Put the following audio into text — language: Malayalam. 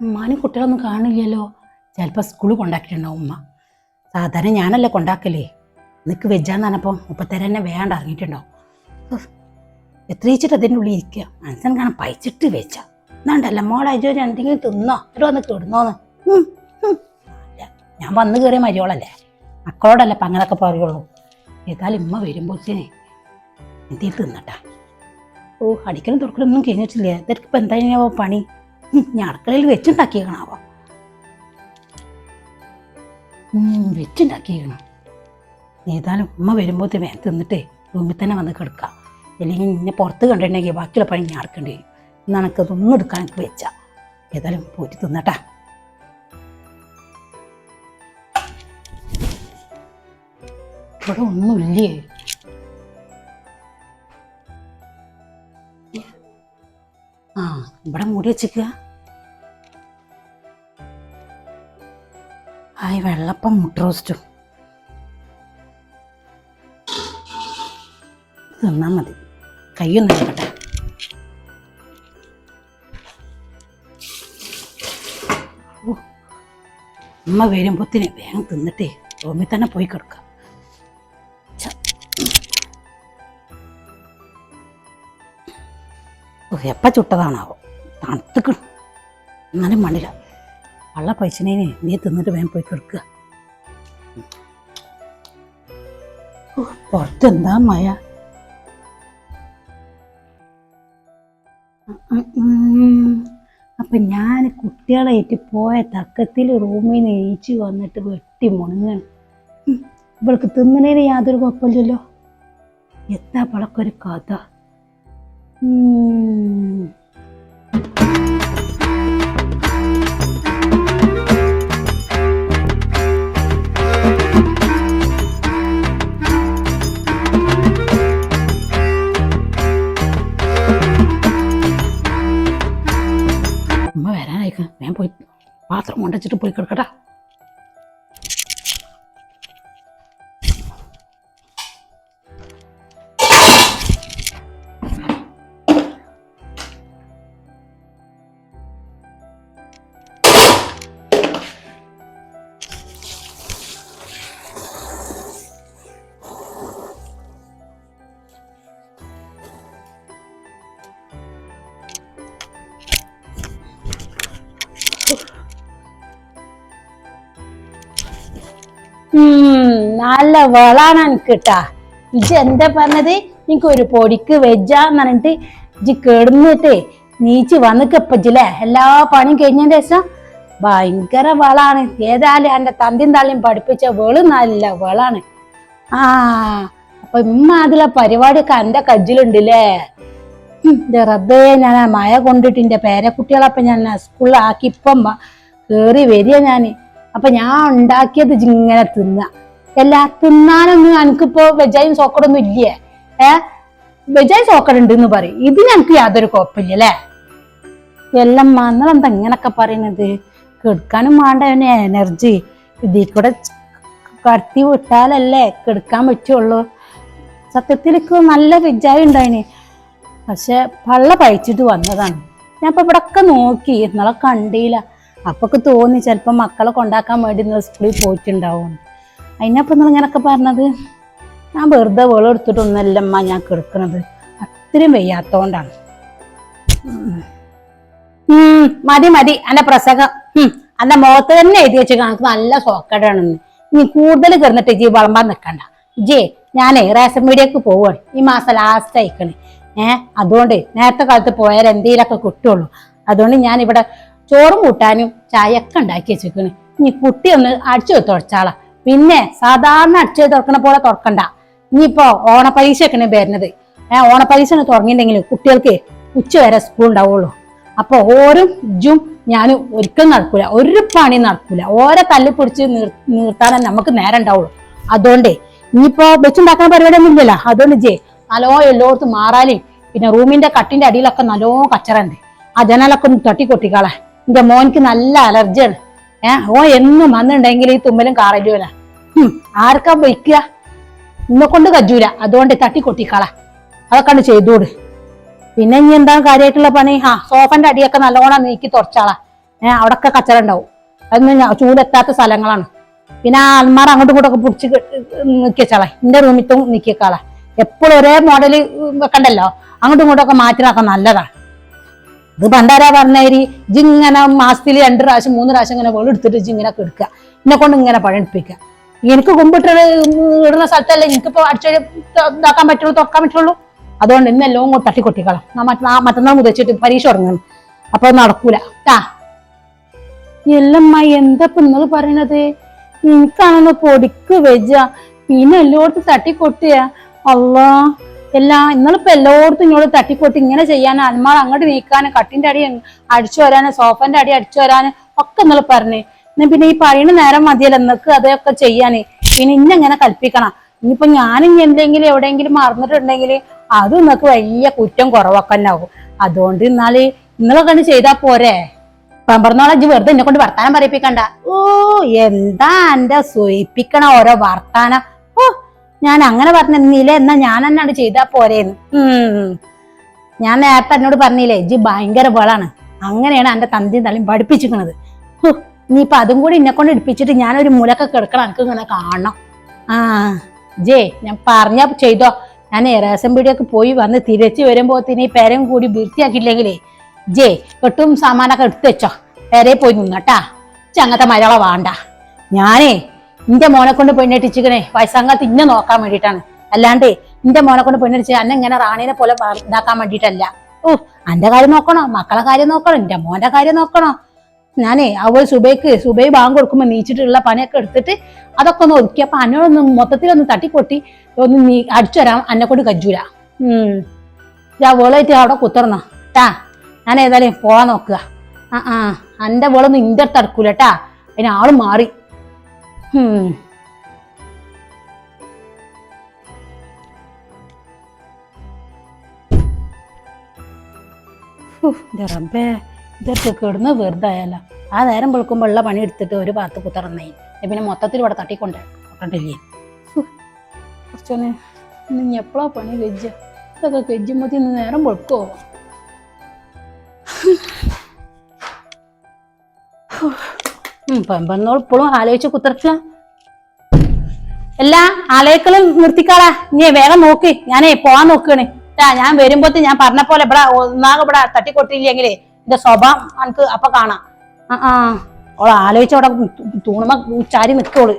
ഉമ്മാനും കുട്ടികളൊന്നും കാണില്ലല്ലോ. ചിലപ്പോൾ സ്കൂളിൽ കൊണ്ടാക്കിയിട്ടുണ്ടാവും ഉമ്മ. സാധാരണ ഞാനല്ലേ കൊണ്ടാക്കലേ? നിനക്ക് വെജാന്ന് പറഞ്ഞപ്പം മുപ്പത്തേരം തന്നെ വേണ്ട ഇറങ്ങിയിട്ടുണ്ടാവും എത്രയിച്ചിട്ട് അതിന്റെ ഉള്ളിൽ ഇരിക്കുക മനസ്സിന് കാണാൻ പൈച്ചിട്ട് വെച്ച. എന്നാണ്ടല്ല മോളെ അജോ എന്തെങ്കിലും തിന്നോ? ഒരു വന്ന്. അല്ല, ഞാൻ വന്ന് കയറിയ മരിയോളല്ലേ മക്കളോടല്ലേ അപ്പം അങ്ങനെയൊക്കെ പറയുള്ളൂ. ഏതായാലും ഉമ്മ വരുമ്പോഴത്തേനെ എന്തെങ്കിലും തിന്നട്ടാ. ഓ അടിക്കലും തുറക്കലൊന്നും കഴിഞ്ഞിട്ടില്ല? ഇതൊക്കെ ഇപ്പം എന്തായാലും പണി? ഞാൻ അടുക്കളയിൽ വെച്ചുണ്ടാക്കിയേക്കണാവോ വെച്ചുണ്ടാക്കിയേക്കണം. ഏതായാലും ഉമ്മ വരുമ്പോൾ വേഗം തിന്നിട്ടേ റൂമിൽ തന്നെ വന്ന് കിടക്കാം. അല്ലെങ്കിൽ ഇന്നെ പുറത്ത് കണ്ടിട്ടുണ്ടെങ്കിൽ ബാക്കിയുള്ള പണി ഞാൻ എടുക്കേണ്ടി വരും. എന്നാണ് എനിക്ക് അതൊന്നും എടുക്കാൻ എനിക്ക് വെച്ച. ഏതായാലും പോയിട്ട് തിന്നട്ടാ. ഇവിടെ ഒന്നുമില്ലേ? ഇവിടെ മൂടി വെച്ചിക്കുക ആയി വെള്ളപ്പം മുട്ട റോസ്റ്റും തിന്നാ മതി. കയ്യൊന്നും നോക്കട്ടെ ഓ, അമ്മ വരുമ്പോത്തിന് വേഗം തിന്നിട്ടേ റൂമിൽ തന്നെ പോയി കിടക്കാം. എപ്പ ചുട്ടതാണാവോ? തണുത്തുക്കണം എന്നാലും മണ്ടില്ല. വള്ള പൈസനേന് നീ തിന്നിട്ട് വേഗം പോയി കിടക്കുക. പുറത്തെന്താ പുറത്ത് എന്താ. അപ്പൊ ഞാൻ കുട്ടികളായിട്ട് പോയ തക്കത്തിൽ റൂമിൽ നിന്ന് എഴുച്ചു വന്നിട്ട് വെട്ടി മുണങ്ങാണ്. ഇവൾക്ക് തിന്നണേന് യാതൊരു കുഴപ്പമില്ലല്ലോ. എത്താ പളക്കൊരു കഥ. ഉം. അമ്മ വരാനായിക്കാം ഞാൻ പോയി പാത്രം കൊണ്ടുവച്ചിട്ട് പോയി നല്ല വളാണ് എനിക്ക് കേട്ടാ ഇജ് എന്താ പറഞ്ഞത്? എനിക്ക് ഒരു പൊടിക്ക് വെജാന്ന് പറഞ്ഞിട്ട് ഇജ് കിടന്നിട്ടേ നീച്ച് വന്നിക്കപ്പച്ചില്ലേ എല്ലാ പണിയും കഴിഞ്ഞതിന്റെ ശേഷം ഭയങ്കര വളാണ്. ഏതായാലും എന്റെ തന്തിയും തള്ളിയും പഠിപ്പിച്ച വെൾ നല്ല വളാണ്. ആ അപ്പൊ ഇമ്മ അതിലെ പരിപാടിയൊക്കെ എന്റെ കജ്ജിലുണ്ടല്ലേ? റബ്ബേ ഞാൻ ആ മഴ കൊണ്ടിട്ട് എന്റെ പേരക്കുട്ടികളപ്പൊ ഞാൻ സ്കൂളിലാക്കി ഇപ്പം കയറി വരിക ഞാൻ. അപ്പൊ ഞാൻ ഉണ്ടാക്കിയത് ഇങ്ങനെ തിന്ന. എല്ലാ തിന്നാനൊന്നും എനിക്കിപ്പോ വെജായും സോക്കടൊന്നും ഇല്ലേ? ഏ? വെജായും ഉണ്ട് എന്ന് പറയും. ഇതിന് എനിക്ക് യാതൊരു കുഴപ്പമില്ല അല്ലേ? എല്ലാം മങ്ങളെന്താ ഇങ്ങനൊക്കെ പറയണത്? കെടുക്കാനും വേണ്ട എനർജി ഇതിൽ കൂടെ കടത്തി വിട്ടാലല്ലേ കെടുക്കാൻ പറ്റുള്ളൂ. സത്യത്തിലേക്ക് നല്ല വിജയം ഉണ്ടായിന്. പക്ഷെ പള്ള പഴിച്ചിട്ട് വന്നതാണ്. ഞാൻ ഇപ്പൊ ഇവിടെ ഒക്കെ നോക്കി ഇന്നലെ കണ്ടില്ല. അപ്പൊക്കെ തോന്നി ചിലപ്പോ മക്കളെ കൊണ്ടാക്കാൻ വേണ്ടി ഇന്നലെ സ്കൂളിൽ പോയിട്ടുണ്ടാവും. അതിനപ്പം നിങ്ങൾ ഇങ്ങനൊക്കെ പറഞ്ഞത്? ഞാൻ വെറുതെ വെള്ളം എടുത്തിട്ടൊന്നല്ല അമ്മ ഞാൻ കിടക്കുന്നത് അത്രയും വയ്യാത്തോണ്ടാണ്. മതി മതി. എന്റെ പ്രസംഗം. ഉം, എന്റെ മുഖത്ത് തന്നെ എഴുതി വെച്ച് കണക്ക് നല്ല സോക്കടാണെന്ന് നീ കൂടുതൽ കിടന്നിട്ട് ജീ വളമ്പാൻ നിൽക്കണ്ട ജേ ഞാനേ റേഷൻ മീഡിയക്ക് പോവാണ്. ഈ മാസം ലാസ്റ്റ് അയക്കണേ ഏഹ് അതുകൊണ്ട് നേരത്തെ കാലത്ത് പോയാൽ എന്തെങ്കിലുമൊക്കെ കിട്ടുള്ളൂ. അതുകൊണ്ട് ഞാൻ ഇവിടെ ചോറും കൂട്ടാനും ചായയൊക്കെ ഉണ്ടാക്കി വെച്ചിരിക്കണ് ഇനി കുട്ടി ഒന്ന് അടിച്ചു തുടച്ചാളാ. പിന്നെ സാധാരണ അടിച്ചു തുറക്കണ പോലെ തുറക്കണ്ട. ഇനിയിപ്പോ ഓണപരീക്ഷയൊക്കെയാണ് വരുന്നത്. ഏഹ് ഓണപരീക്ഷ തുടങ്ങിയിട്ടുണ്ടെങ്കിൽ കുട്ടികൾക്ക് ഉച്ച വരെ സ്കൂൾ ഉണ്ടാവുള്ളൂ. അപ്പൊ ഓരും ഇജും ഞാൻ ഒരിക്കലും നടക്കൂല. ഒരു പണി നടക്കൂല. ഓരെ തല്ലി പിടിച്ച് നിർ നിർത്താനേ നമുക്ക് നേരം ഉണ്ടാവുള്ളൂ. അതുകൊണ്ടേ ഇനിയിപ്പോ വെച്ചുണ്ടാക്കുന്ന പരിപാടിയൊന്നും ഇല്ലല്ലോ. അതുകൊണ്ട് ജേ നല്ലോ എല്ലായിടത്തും മാറാലും പിന്നെ റൂമിന്റെ കട്ടിന്റെ അടിയിലൊക്കെ നല്ലോ കച്ചറുണ്ട് ആ ജനലൊക്കെ ഒന്ന് തട്ടി കൊട്ടിക്കാളെ എന്റെ മോനിക്ക് നല്ല അലർജിയാണ്. ഏഹ് ഓ എന്നും വന്നിട്ടുണ്ടെങ്കിൽ ഈ തുമ്മലും കാറലുമല്ല ഉം ആർക്കാ വയ്ക്കുക? ഇന്നെ കൊണ്ട് കജൂല. അതുകൊണ്ട് തട്ടി കൊട്ടിക്കള അതൊക്കെ ചെയ്തോട്. പിന്നെ ഇനി എന്താ കാര്യമായിട്ടുള്ള പണി? ആ സോഫന്റെ അടിയൊക്കെ നല്ലോണം നീക്കി തുറച്ചാളാ. ഏഹ് അവിടൊക്കെ കച്ചറ ഉണ്ടാവും അതൊന്നും ചൂടെത്താത്ത സ്ഥലങ്ങളാണ്. പിന്നെ ആ അൽമാർ അങ്ങോട്ടും ഇങ്ങോട്ടൊക്കെ പിടിച്ച് നിക്കിയച്ചാളെ. എന്റെ റൂമിത്തും നിക്കിയേക്കാളെ. എപ്പോഴും ഒരേ മോഡൽ വെക്കണ്ടല്ലോ? അങ്ങോട്ടും ഇങ്ങോട്ടൊക്കെ മാറ്റിനാക്കാൻ നല്ലതാണ് ഇത് പണ്ടാരാ പറഞ്ഞേരി ഇങ്ങനെ മാസത്തിൽ രണ്ട് പ്രാവശ്യം മൂന്ന് പ്രാവശ്യം ഇങ്ങനെ വെള്ളം എടുത്തിട്ട് ഇങ്ങനെ കെടുക്കുക. എന്നെ കൊണ്ട് ഇങ്ങനെ പണിയെടുപ്പിക്കുക. എനിക്ക് കുമ്പിട്ട് ഇടുന്ന സ്ഥലത്തല്ലേ എനിക്കിപ്പോ അടിച്ചു ഇതാക്കാൻ പറ്റുള്ളൂ തൊക്കാൻ പറ്റുള്ളൂ. അതുകൊണ്ട് ഇന്ന് എല്ലാം കൂടെ തട്ടിക്കൊട്ടിക്കളാം മറ്റന്നാൾ മുതച്ചിട്ട് പരീക്ഷ തുടങ്ങുന്നു അപ്പൊ നടക്കൂല. ട്ടാ. എല്ലമ്മ എന്താ ഇപ്പൊ നിങ്ങൾ പറയണത്? എനിക്കാണെന്ന് പൊടിക്ക് വെജ പിന്നെ എല്ലായിടത്തും തട്ടിക്കൊട്ടിയ അള്ളാ. എല്ലാ ഇന്നളിപ്പോ എല്ലായിടത്തും ഇങ്ങോട്ട് തട്ടിക്കൊട്ടി ഇങ്ങനെ ചെയ്യാൻ അന്മാർ അങ്ങോട്ട് നീക്കാനും കട്ടിന്റെ അടി അടിച്ചു വരാനും സോഫന്റെ അടി അടിച്ചു വരാനും ഒക്കെ ഇന്നലെ പറഞ്ഞേ. എന്നാ പിന്നെ ഈ പറയുന്ന നേരം മതിയല്ലോ എന്നൊക്കെ അതൊക്കെ ചെയ്യാനേ. പിന്നെ ഇന്നെങ്ങനെ കൽപ്പിക്കണം. ഇനിയിപ്പോ ഇനി എന്തെങ്കിലും എവിടെയെങ്കിലും മറന്നിട്ടുണ്ടെങ്കിൽ അതും നിങ്ങൾക്ക് വലിയ കുറ്റം കുറവൊക്കെ തന്നെ അതുകൊണ്ട് ഇന്നാൽ ഇന്നലെ കണ്ട് ചെയ്താ പോരെ. പമ്പറന്നോളം ഇജ്ജ് വെറുതെ എന്നെ കൊണ്ട് വർത്താനം പറയിപ്പിക്കണ്ട. ഓ എന്താ എന്റെ സൂയിപ്പിക്കണ ഓരോ വർത്താനം. ഞാൻ അങ്ങനെ പറഞ്ഞില്ല എന്നാ ഞാൻ എന്നാണ് ചെയ്താ പോരേന്ന്. ഉം. ഞാൻ നേരത്തെ എന്നോട് പറഞ്ഞില്ലേ ഇജ്ജ് ഭയങ്കര ബളാണ്. അങ്ങനെയാണ് എന്റെ തന്തിയും തള്ളിയും പഠിപ്പിച്ചിരിക്കുന്നത് നീ ഇനിയിപ്പൊ അതും കൂടി എന്നെ കൊണ്ട് ഞാൻ ഞാനൊരു മുലൊക്കെ കിടക്കണം എനിക്ക് ഇങ്ങനെ കാണണം. ആ ജേ ഞാൻ പറഞ്ഞ ചെയ്തോ. ഞാൻ റേഷൻ പീടിയൊക്കെ പോയി വന്ന് തിരിച്ചു വരുമ്പോ ഈ പെരം കൂടി വൃത്തിയാക്കിയില്ലെങ്കിലേ ജേ കെട്ടും സാമാനൊക്കെ എടുത്തു വെച്ചോ. പെരയെ പോയി നിന്നട്ടാ. ചങ്ങത്തെ മലയാളം വേണ്ട. ഞാനേ നിന്റെ മോനെ കൊണ്ട് പെണ്ണെട്ടിച്ചിക്കണേ വയസ്സംഗത്ത് ഇന്നെ നോക്കാൻ വേണ്ടിയിട്ടാണ്. അല്ലാണ്ട് നിന്റെ മോനെ കൊണ്ട് പെണ്ണെടിച്ച് അന്നെ ഇങ്ങനെ റാണീനെ പോലെ ഇതാക്കാൻ വേണ്ടിയിട്ടല്ല. ഓ അന്റെ കാര്യം നോക്കണോ? മക്കളെ കാര്യം നോക്കണോ? എന്റെ മോന്റെ കാര്യം നോക്കണോ? ഞാനേ അവൾ സുബൈക്ക് സുബൈ ബാങ്ക് കൊടുക്കുമ്പോൾ നീച്ചിട്ടുള്ള പണിയൊക്കെ എടുത്തിട്ട് അതൊക്കെ ഒന്ന് ഒതുക്കി അപ്പൊ അന്നോടൊന്ന് മൊത്തത്തിലൊന്ന് തട്ടിക്കൊട്ടി ഒന്ന് നീ അടിച്ചു തരാം അന്നെ കൊണ്ട് കജ്ജൂല. ഉം. ഞാൻ വേളായിട്ട് അവിടെ കുത്തർന്നോ. ട്ടാ ഞാൻ ഏതായാലും പോവാൻ നോക്കുക. ആ ആ എന്റെ വേളൊന്നും ഇന്റെ അടുത്ത് അടുക്കൂല ട്ടാ. അതിന് ആൾ മാറി. റബ്ബേ ഇതൊക്കെ കിടന്ന് വെറുതെ ആയാലോ ആ നേരം വെളുക്കുമ്പോൾ ഉള്ള പണി എടുത്തിട്ട് ഒരു ഭാഗത്ത് കുത്തറന്നേ പിന്നെ മൊത്തത്തിൽ ഇവിടെ തട്ടിക്കൊണ്ട് കൊണ്ടില്ലേ കുറച്ചൊന്ന് ഇനി എപ്പോഴാ പണി വെജ് ഇതൊക്കെ കെജ്ജുമ്പത്തി ഇന്ന് നേരം വെളുക്കോ പെമ്പന്നോൾ ഇപ്പോഴും ആലോചിച്ച് കുത്തിറക്ക എല്ലാ ആലോചിക്കലും നിർത്തിക്കാളാ. നീ വേഗം നോക്ക്. ഞാനേ പോവാൻ നോക്കണേ ഞാൻ വരുമ്പോത്ത് ഞാൻ പറഞ്ഞ പോലെ ഇവിടെ ഒന്നാകെ ഇവിടെ തട്ടിക്കൊട്ടിയില്ലെങ്കിലേ എന്റെ സ്വഭാവം എനിക്ക് അപ്പൊ കാണാം. ആ ആ. ഓൾ ആലോചിച്ച് അവിടെ തൂണുമ്പോ ചാരി നിൽക്കോൾ.